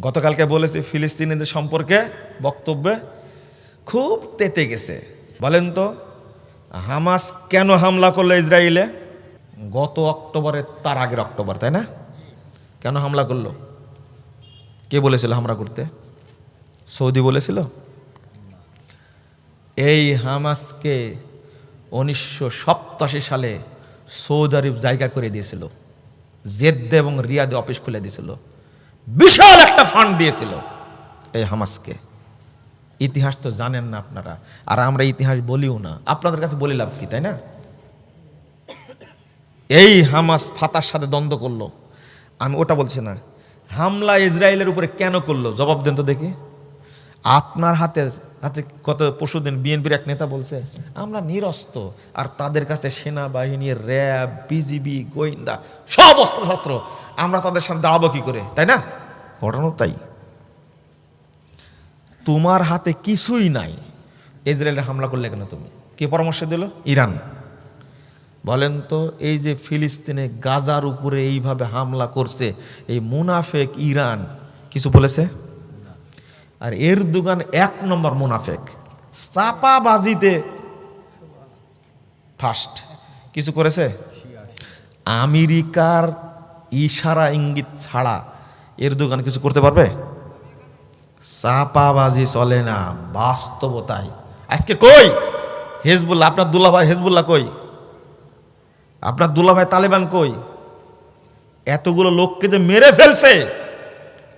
গতকালকে বলেছি ফিলিস্তিনিদের সম্পর্কে বক্তব্যে খুব তেতে গেছে। বলেন তো, হামাস কেন হামলা করল ইসরায়েলে? গত অক্টোবরে তার আগের অক্টোবর, তাই না? কেন হামলা করল? কে বলেছিল হামলা করতে? সৌদি বলেছিল? এই হামাসকে উনিশশো সালে সৌদি আরব জায়গা করে দিয়েছিল, জেদ্দে এবং রিয়াদে অফিস খুলে দিয়েছিল। বিশাল একটা ফান্ড দিয়েছিল এই হামাসকে। ইতিহাস তো জানেন না আপনারা। আর আমরা ইতিহাস বলিও না। আপনাদের কাছে বলি লাভ কি, তাই না? এই হামাস ফাতার সাথে দ্বন্দ্ব করল। আমি ওটা বলছি না। হামলা ইসরায়েলের উপরে কেন করল? জবাব দেন তো দেখি। আপনার হাতে হাতে কত পরশুদিন বিএনপির এক নেতা বলছে, আমরা নিরস্ত, আর তাদের কাছে সেনাবাহিনী, র্যাব, বিজিবি, গোয়েন্দা, সব অস্ত্র শস্ত্র আমরা তাদের সামনে দাঁড়াবো কি করে? তাই না? ঘটনা তাই। তোমার হাতে কিছুই নাই। ইসরায়েলে হামলা করলে কেন তুমি? কে পরামর্শ দিল? ইরান। বলেন তো, এই যে ফিলিস্তিনে গাজার উপরে এইভাবে হামলা করছে, এই মুনাফেক ইরান, কিছু বলেছে? আর এর দোকান এক নম্বর মুনাফেক। চাপাবাজিতে ফার্স্ট। কিছু করেছে? আমেরিকার ইশারা ইঙ্গিত ছাড়া এর দোকান কিছু করতে পারবে? চাপাবাজি চলে না বাস্তবতায় আজকে কই? হেজবুল্লাহ, আপনার দুল্লাভাই হেজবুল্লাহ কই? আপনার দুল্লাভাই তালেবান কই? এতগুলো লোককে যে মেরে ফেলছে।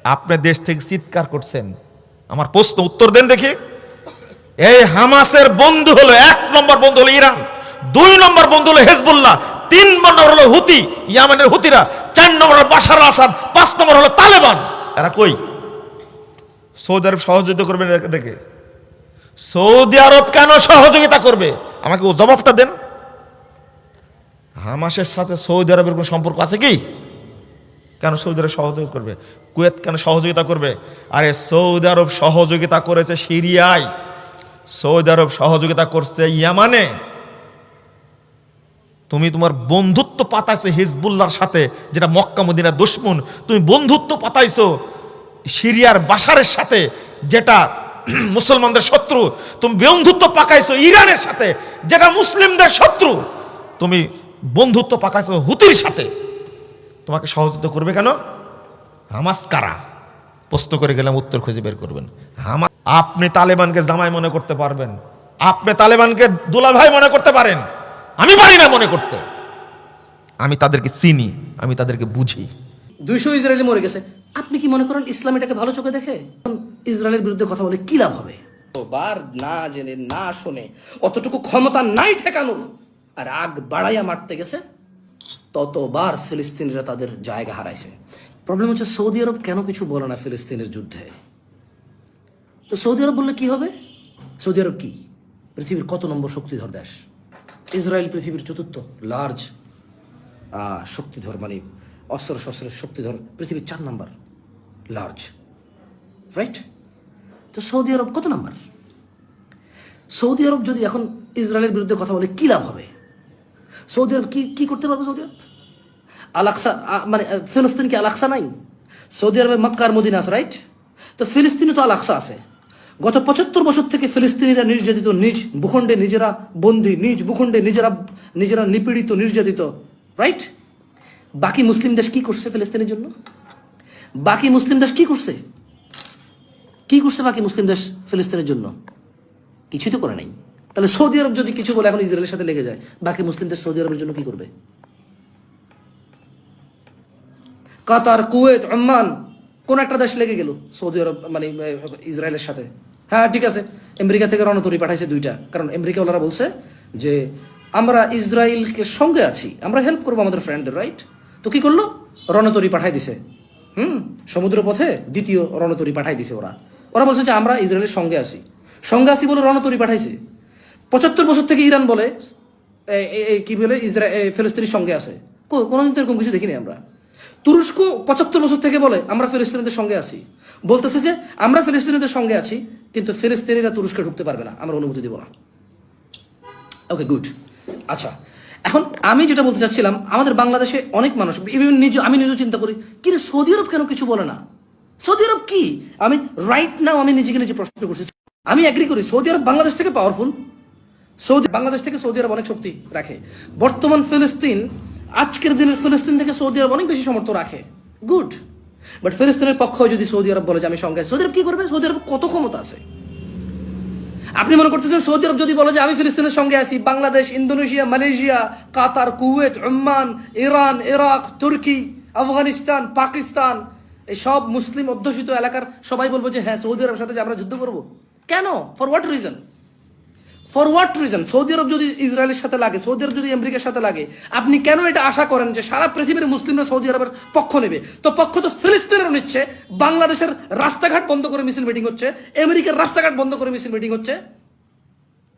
আপনি দেশ থেকে চিৎকার করছেন। আমার প্রশ্ন উত্তর দেন দেখি। এই হামাসের বন্ধু হলো, এক নম্বর বন্ধু হলো ইরান, দুই নম্বর বন্ধু হলো হেজবুল্লাহ তিন নম্বর হলো হুতি, ইয়ামানের হুতিরা। চার নম্বর হলো বাশার আসাদ, পাঁচ নম্বর হলো তালেবান। এরা কই? সৌদি আরব সহযোগিতা করবে দেখে সৌদি আরব কেন সহযোগিতা করবে? আমাকে ও জবাবটা দেন। হামাসের সাথে সৌদি আরবের কোনো সম্পর্ক আছে কি? কেন সৌদি আরব সহযোগিতা করবে? কুয়েত কেন সহযোগিতা করবে? আরে, সৌদি আরব সহযোগিতা করেছে সিরিয়ায়। সৌদি আরব সহযোগিতা করছে ইয়ামানে। তুমি তোমার বন্ধুত্ব পাতাইছো হিজবুল্লাহর সাথে, যেটা মক্কা মদিনার দুশ্মন। তুমি বন্ধুত্ব পাতাইছো সিরিয়ার বাসারের সাথে, যেটা মুসলমানদের শত্রু। তুমি বন্ধুত্ব পাকাইছো ইরানের সাথে, যেটা মুসলিমদের শত্রু। তুমি বন্ধুত্ব পাকাইছো হুতির সাথে। তোমাকে সহযোগিতা করবে কেন? হামাস কারা? প্রশ্ন করে গেলাম, উত্তর খুঁজে বের করবেন। আপনি তালেবানকে জামাই মনে করতে পারবেন। আপনি তালেবানকে দুলাভাই মনে করতে পারেন। আমি পারি না মনে করতে। আমি তাদেরকে চিনি আমি তাদেরকে বুঝি। দুইশো ইসরায়েলি মরে গেছে। আপনি কি মনে করেন ইসলাম এটাকে ভালো চোখে দেখে? ইসরায়েলের বিরুদ্ধে কথা বলে কি লাভ হবে? বার না জেনে না শুনে অতটুকু ক্ষমতা নাই ঠেকানোর। আর আগ বাড়াইয়া মারতে গেছে ততবার ফিলিস্তিনিরা তাদের জায়গা হারাইছে। প্রবলেম হচ্ছে সৌদি আরব কেন কিছু বলে না ফিলিস্তিনের যুদ্ধে? তো সৌদি আরব বললে কি হবে? সৌদি আরব কি? পৃথিবীর কত নম্বর শক্তিধর দেশ? ইসরায়েল পৃথিবীর চতুর্থ লার্জ শক্তিধর মানে অস্ত্র শস্ত্রের শক্তিধর পৃথিবীর চার নাম্বার লার্জ রাইট তো সৌদি আরব কত নাম্বার সৌদি আরব যদি এখন ইসরায়েলের বিরুদ্ধে কথা বলে, কি লাভ হবে? সৌদি আরব কি কি করতে পারবে সৌদি আরব? আলাক্সা মানে ফিলিস্তিন কি আলাক্সা নাই? সৌদি আরবে মক্কার মদিনা আছে রাইট তো ফিলিস্তিনে তো আলাক্সা আছে। গত পঁচাত্তর বছর থেকে ফিলিস্তিনিরা নির্যাতিত, নিজ ভূখণ্ডে নিজেরা বন্দী, নিজ ভূখণ্ডে নিজেরা নিজেরা নিপীড়িত, নির্যাতিত রাইট বাকি মুসলিম দেশ কি করছে ফিলিস্তিনের জন্য? বাকি মুসলিম দেশ কি করছে? কি করছে বাকি মুসলিম দেশ ফিলিস্তিনের জন্য? কিছুই তো করে নাই। তাহলে সৌদি আরব যদি কিছু বলে, এখন ইসরায়েলের সাথে লেগে যায়। বাকি মুসলিম দেশ সৌদি আরবের জন্য কি করবে? কাতার, কুয়েত, ওমান, কোন একটা দেশ লেগে গেল সৌদি আরব মানে ইসরায়েলের সাথে। হ্যাঁ ঠিক আছে। আমেরিকা থেকে রণতরী পাঠাইছে দুইটা। কারণ আমেরিকা ওনারা বলছে যে, আমরা ইসরায়েলকে সঙ্গে আছি। আমরা হেল্প করব আমাদের ফ্রেন্ডদের রাইট তো কি করল? রণতরী পাঠাই দিছে। হুম? সমুদ্র পথে দ্বিতীয় রণতরী পাঠাই দিছে ওরা। ওরা বলছে যে, আমরা ইসরায়েলের সঙ্গে আছি। সঙ্গে আছি বলে রণতরী পাঠাইছে। পঁচাত্তর বছর থেকে ইরান বলে কি বলে ইসরায়েল ফিলিস্তিনের সঙ্গে আছে। কোনোদিন তো এরকম কিছু দেখিনি আমরা। তুরস্ক পঁচাত্তর বছর থেকে বলে, আমরা ফিলিস্তিনিদের সঙ্গে আছি। বলতেছে যে, আমরা ফিলিস্তিনিদের সঙ্গে আছি, কিন্তু ফিলিস্তিনিরা তুরস্কে ঢুকতে পারবে না। আমরা অনুমতি দিব না। ওকে গুড আচ্ছা এখন আমি যেটা বলতে চাচ্ছিলাম, আমাদের বাংলাদেশে অনেক মানুষ নিজে, আমি নিজেও চিন্তা করি কিন্তু সৌদি আরব কেন কিছু বলে না? সৌদি আরব কি? আমি রাইট নাও আমি নিজেকে নিজে প্রশ্ন করছি। আমি এগ্রি করি, সৌদি আরব বাংলাদেশ থেকে পাওয়ারফুল সৌদি, বাংলাদেশ থেকে সৌদি আরব অনেক শক্তি রাখে। বর্তমান ফিলিস্তিন আজকের দিনের ফিলিস্তিন থেকে সৌদি আরব অনেক বেশি সমর্থ রাখে। গুড বাট ফিলিস্তিনের পক্ষ যদি সৌদি আরব বলে যে আমি সঙ্গে সৌদি আরব কি করবে? সৌদি আরব কত ক্ষমতা আছে? আপনি মনে করতেছেন সৌদি আরব যদি বলে যে আমি ফিলিস্তিনের সঙ্গে আছি, Bangladesh, Indonesia, Malaysia, Qatar, Kuwait, Oman, Iran, Iraq, তুর্কি, আফগানিস্তান, পাকিস্তান, এই সব মুসলিম অধ্যুষিত এলাকার সবাই বলব যে হ্যাঁ সৌদি আরবের সাথে যে আমরা যুদ্ধ করব। কেন? For what reason for what reason Saudi Arabia যদি ইসরায়েলের সাথে লাগে, সৌদি আরব যদি আমেরিকার সাথে লাগে, আপনি কেন এটা আশা করেন যে সারা পৃথিবীর মুসলিমরা সৌদি আরবের পক্ষ নেবে? তো পক্ষ তো ফিলিস্তিনেরও নিচ্ছে, বাংলাদেশের রাস্তাঘাট বন্ধ করে মিছিল মিটিং হচ্ছে, আমেরিকার রাস্তাঘাট বন্ধ করে মিছিল মিটিং হচ্ছে।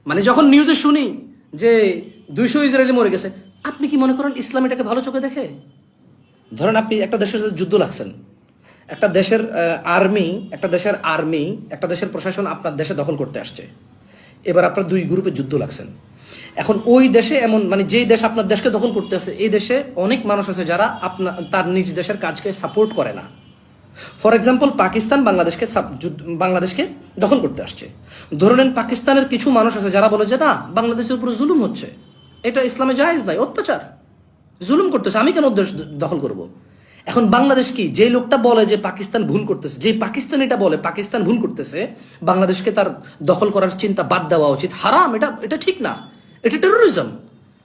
মানে যখন নিউজে শুনি যে দুইশো ইসরায়েলি মরে গেছে, আপনি কি মনে করেন ইসলাম এটাকে ভালো চোখে দেখে? ধরেন আপনি একটা দেশের সাথে যুদ্ধ লাগছেন। একটা দেশের আর্মি একটা দেশের আর্মি একটা দেশের প্রশাসন আপনার দেশে দখল করতে আসছে। এবার আপনার দুই গ্রুপে যুদ্ধ লাগছেন। এখন ওই দেশে এমন মানে যেই দেশ আপনার দেশকে দখল করতে আছে, এই দেশে অনেক মানুষ আছে যারা আপনার তার নিজ দেশের কাজকে সাপোর্ট করে না। ফর এক্সাম্পল পাকিস্তান বাংলাদেশকে বাংলাদেশকে দখল করতে আসছে। ধরে নেন পাকিস্তানের কিছু মানুষ আছে যারা বলে যে, না, বাংলাদেশের উপরে জুলুম হচ্ছে। এটা ইসলামে জায়েজ নাই, অত্যাচার। জুলুম করতেছে, আমি কেন দেশ দখল করব? এখন বাংলাদেশ কি, যে লোকটা বলে যে পাকিস্তান ভুল করতেছে, যে পাকিস্তান এটা বলে পাকিস্তান ভুল করতেছে, বাংলাদেশকে তার দখল করার চিন্তা বাদ দেওয়া উচিত। হারাম, এটা এটা ঠিক না। এটা টেরোরিজম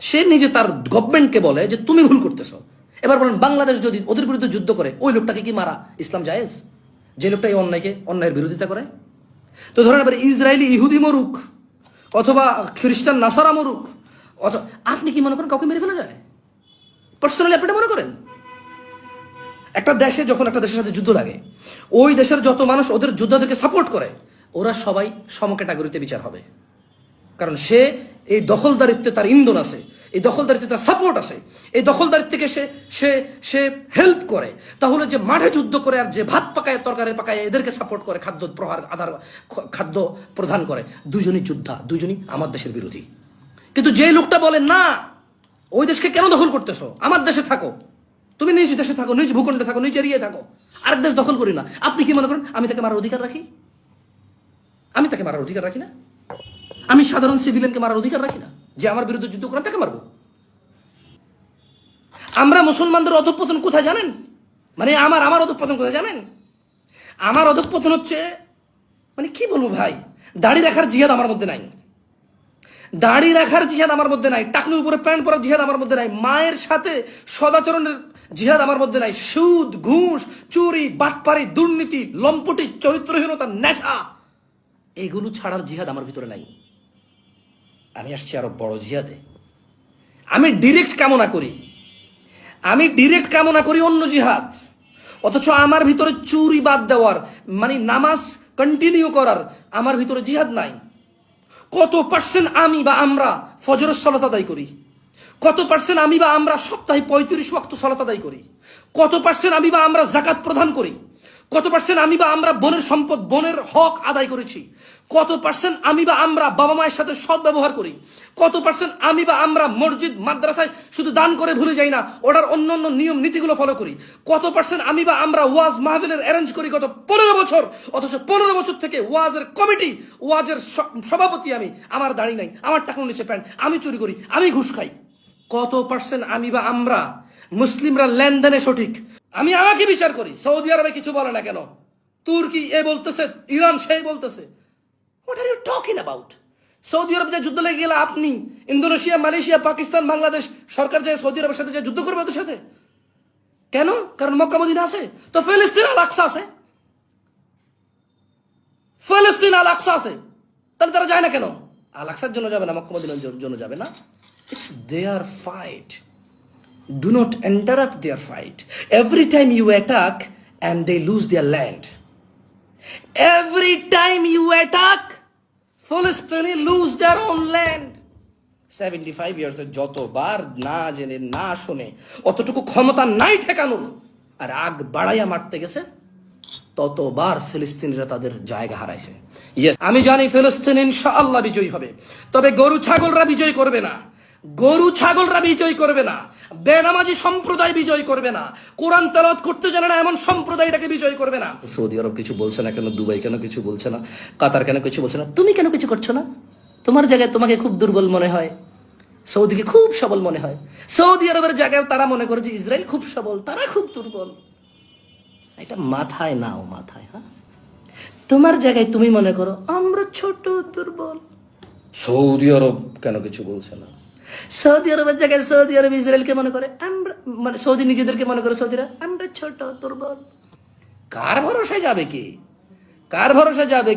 সে নিজে তার গভর্নমেন্টকে বলে যে তুমি ভুল করতেছো। এবার বলেন, বাংলাদেশ যদি ওদের বিরুদ্ধে যুদ্ধ করে, ওই লোকটাকে কি মারা? ইসলাম জায়েজ? যে লোকটা এই অন্যায়কে, অন্যায়ের বিরোধিতা করে? তো ধরেন এবার ইসরায়েলি ইহুদি মরুক, অথবা খ্রিস্টান নাসারা মরুক অথবা আপনি কি মনে করেন কাউকে মেরে ফেলা যায়? পার্সোনালি আপনি মনে করেন? একটা দেশে যখন একটা দেশের সাথে যুদ্ধ লাগে, ওই দেশের যত মানুষ ওদের যোদ্ধাদেরকে সাপোর্ট করে, ওরা সবাই সমক্যাটাগরিতে বিচার হবে। কারণ সে এই দখলদারিত্বে তার ইন্ধন আছে, এই দখলদারিত্বে তার সাপোর্ট আছে, এই দখলদারিত্বকে সে সে সে হেল্প করে। তাহলে যে মাঠে যুদ্ধ করে আর যে ভাত পাকায়, তরকারি পাকায়, এদেরকে সাপোর্ট করে, খাদ্য প্রহার আধার খাদ্য প্রদান করে দুজনই যোদ্ধা দুজনই আমার দেশের বিরোধী। কিন্তু যে লোকটা বলে, না, ওই দেশকে কেন দখল করতেছো? আমার দেশে থাকো। তুমি নিজ দেশে থাকো, নিজ ভূখণ্ডে থাকো, নিজ এরিয়ায় থাকো। আরেক দেশ দখল করি না। আপনি কি মনে করেন আমি তাকে মারার অধিকার রাখি? আমি তাকে মারার অধিকার রাখি না। আমি সাধারণ সিভিলিয়ানকে মারার অধিকার রাখি না। যে আমার বিরুদ্ধে যুদ্ধ করেন তাকে মারবো। আমরা মুসলমানদের অধঃপতন কোথায় জানেন? মানে আমার আমার অধঃপতন কোথায় জানেন? আমার অধঃপতন হচ্ছে মানে কি বলব ভাই? দাড়ি রাখার জিহাদ আমার মধ্যে নাই। দাড়ি রাখার জিহাদ আমার মধ্যে নাই টাকনুর উপরে প্যান্ট পরার জিহাদ আমার মধ্যে নাই, মায়ের সাথে সদাচরণের জিহাদ আমার মধ্যে নাই, সুদ, ঘুষ, চুরি, বাটপারি, দুর্নীতি, লম্পটি, চরিত্রহীনতা, নেশা, এগুলো ছাড়ার জিহাদ আমার ভিতরে নাই। আমি আসছি আরও বড় জিহাদে। আমি ডিরেক্ট কামনা করি। আমি ডিরেক্ট কামনা করি অন্য জিহাদ। অথচ আমার ভিতরে চুরি বাদ দেওয়ার মানে নামাজ কন্টিনিউ করার আমার ভিতরে জিহাদ নাই। কত পার্সেন্ট আমি বা আমরা ফজরের সলাত আদায় করি? কত পার্সেন্ট আমি বা আমরা সপ্তাহে পঁয়ত্রিশ ওয়াক্ত সলাত আদায় করি? কত পার্সেন্ট আমি বা আমরা জাকাত প্রদান করি? কত পার্সেন্ট আমি বা আমরা বোনের সম্পদ, বোনের হক আদায় করেছি? কত পার্সেন্ট আমি বা আমরা বাবা মায়ের সাথে সৎ ব্যবহার করি? কত পার্সেন্ট আমি বা আমরা মসজিদ, মাদ্রাসায় শুধু দান করে ভুলে যাই না, ওটার অন্য অন্য নিয়ম, নীতিগুলো ফলো করি? কত পার্সেন্ট আমি বা আমরা ওয়াজ মাহফিলের অ্যারেঞ্জ করি গত পনেরো বছর? অথচ পনেরো বছর থেকে ওয়াজের কমিটি, ওয়াজের সভাপতি আমি, আমার দাড়ি নাই, আমার টাকা নিচে প্যান্ট, আমি চুরি করি, আমি ঘুষ খাই। কত পার্সেন্ট আমি বা আমরা মুসলিমরা লেনদেনে সঠিক? আমি আমাকে বিচার করি। সৌদি আরবে কিছু বলে না কেন? তুর্কি এ বলতেছে, ইরান সেই বলতেছে। What are you talking about Saudi Arabia যে যুদ্ধ লেগে গেলে, আপনি ইন্দোনেশিয়া, মালয়েশিয়া, পাকিস্তান, বাংলাদেশ সরকার যে সৌদি আরবের সাথে যে যুদ্ধ করবে ওদের সাথে? কেন? কারণ মক্কা মদিনা আছে? তো ফিলিস্তিন আল আকসা আছে? ফিলিস্তিন আল আকসা আছে? তাহলে তারা যায় না কেন? আল আকসার জন্য যাবে না, মক্কা মদিনার জন্য যাবে না? It's their fight do not interrupt their fight. Every time you attack and they lose their land. Every time you attack, Philistines lose their own land. 75 years এর যতবার না জেনে না শুনে অতটুকু ক্ষমতা নাই ঠেকানোর আর আগ বাড়াইয়া মারতে গেছে ততবার ফিলিস্তিনিরা তাদের জায়গা হারাইছে Yes, আমি জানি ফিলিস্তিন ইনশাআল্লাহ বিজয়ী হবে তবে গরু ছাগলরা বিজয় করবে না গরু ছাগলরা বিজয় করবে না। বেনামাজি সম্প্রদায় বিজয় করবে না। কোরআন তেলাওয়াত করতে জানে না এমন সম্প্রদায়টাকে বিজয় করবে না। সৌদি আরব কিছু বলছে না কেন? দুবাই কেন কিছু বলছে না? কাতার কেন কিছু বলছে না? তুমি কেন কিছু করছ না? তোমার জায়গায় তোমাকে খুব দুর্বল মনে হয়। সৌদিকে খুব সবল মনে হয়। সৌদি আরবের জায়গায় তারা মনে করে যে ইসরায়েল খুব সবল তারা খুব দুর্বল। এটা মাথায় নাও মাথায় হ্যাঁ? তোমার জায়গায় তুমি মনে করো আমরা ছোট দুর্বল। সৌদি আরব কেন কিছু বলছে না? সৌদি আরবের জায়গায় সৌদি আরব ইসরায়েলকে মনে করে, আমরা মানে সৌদি নিজেদেরকে মনে করে সৌদিরা, আমরা ছোট, দুর্বল। কার ভরসায় যাবে কি? কার ভরসা যাবে